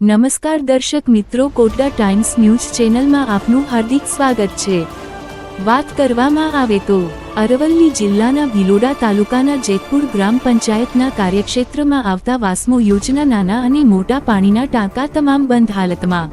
નમસ્કાર દર્શક મિત્રો કોટડા ટાઈમ્સ ન્યૂઝ ચેનલમાં આપનું હાર્દિક સ્વાગત છે. વાત કરવામાં આવે તો, અરવલ્લી જિલ્લાના ભિલોડા તાલુકાના જેતપુર ગ્રામ પંચાયતના કાર્યક્ષેત્રમાં આવતા વાસ્મો યોજના નાના અને મોટા પાણીના ટાંકા તમામ બંધ હાલતમાં.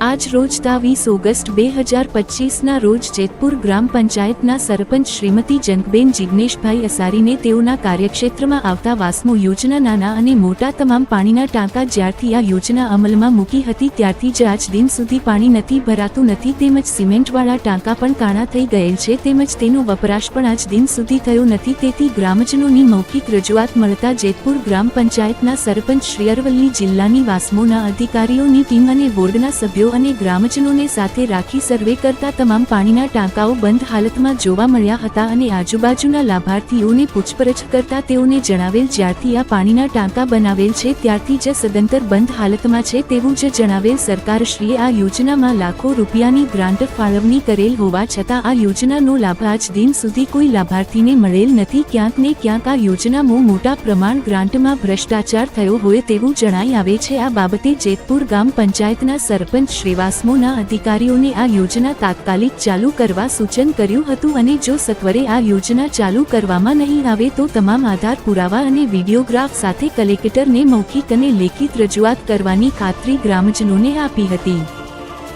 આજ રોજ તા વીસ ઓગસ્ટ બે હજાર પચીસના રોજ જેતપુર ગ્રામ પંચાયતના સરપંચ શ્રીમતી જંગબેન જિગ્નેશભાઈ અસારીને તેઓના કાર્યક્ષેત્રમાં આવતા વાસ્મો યોજના નાના અને મોટા તમામ પાણીના ટાંકા જ્યારથી આ યોજના અમલમાં મૂકી હતી ત્યારથી જ આજ દિન સુધી પાણી નથી ભરાતું, નથી તેમજ સિમેન્ટવાળા ટાંકા પણ કાણા થઈ ગયેલ છે, તેમજ તેનો વપરાશ પણ આજ દિન સુધી થયો નથી. તેથી ગ્રામજનોની મૌખિક રજૂઆત મળતા જેતપુર ગ્રામ પંચાયતના સરપંચ શ્રી અરવલ્લી જિલ્લાની વાસ્મોના અધિકારીઓની ટીમ અને બોર્ડના સભ્યો અને ગ્રામજનોને સાથે રાખી સર્વે કરતા તમામ પાણીના ટાંકાઓ બંધ હાલતમાં જોવા મળ્યા હતા અને આજુબાજુના લાભાર્થીઓને પૂછપરછ કરતા તેઓને જણાવેલ જ્યારથી આ પાણીના ટાંકા બનાવેલ છે, ત્યારથી જ સદંતર બંધ હાલતમાં છે તેવું જ જણાવેલ સરકારશ્રીએ આ યોજનામાં લાખો રૂપિયાની ગ્રાન્ટ ફાળવણી કરેલ હોવા છતાં આ યોજનાનો લાભ આજ દિન સુધી કોઈ લાભાર્થીને મળેલ નથી. ક્યાંક ને ક્યાંક આ યોજનામાં મોટા પ્રમાણ ગ્રાન્ટમાં ભ્રષ્ટાચાર થયો હોય તેવું જણાઈ આવે છે. આ બાબતે જેતપુર ગામ પંચાયતના સરપંચ શ્રીવાસ્મોના અધિકારીઓને આ યોજના તાત્કાલિક ચાલુ કરવા સૂચન કર્યું હતું અને જો સત્વરે આ યોજના ચાલુ કરવામાં નહીં આવે તો તમામ આધાર પુરાવા અને વિડીયોગ્રાફ સાથે કલેક્ટરને મૌખિક અને લેખિત રજૂઆત કરવાની ખાતરી ગ્રામજનોને આપી હતી.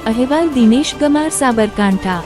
અહેવાલ દિનેશ ગમાર સાબરકાંઠા.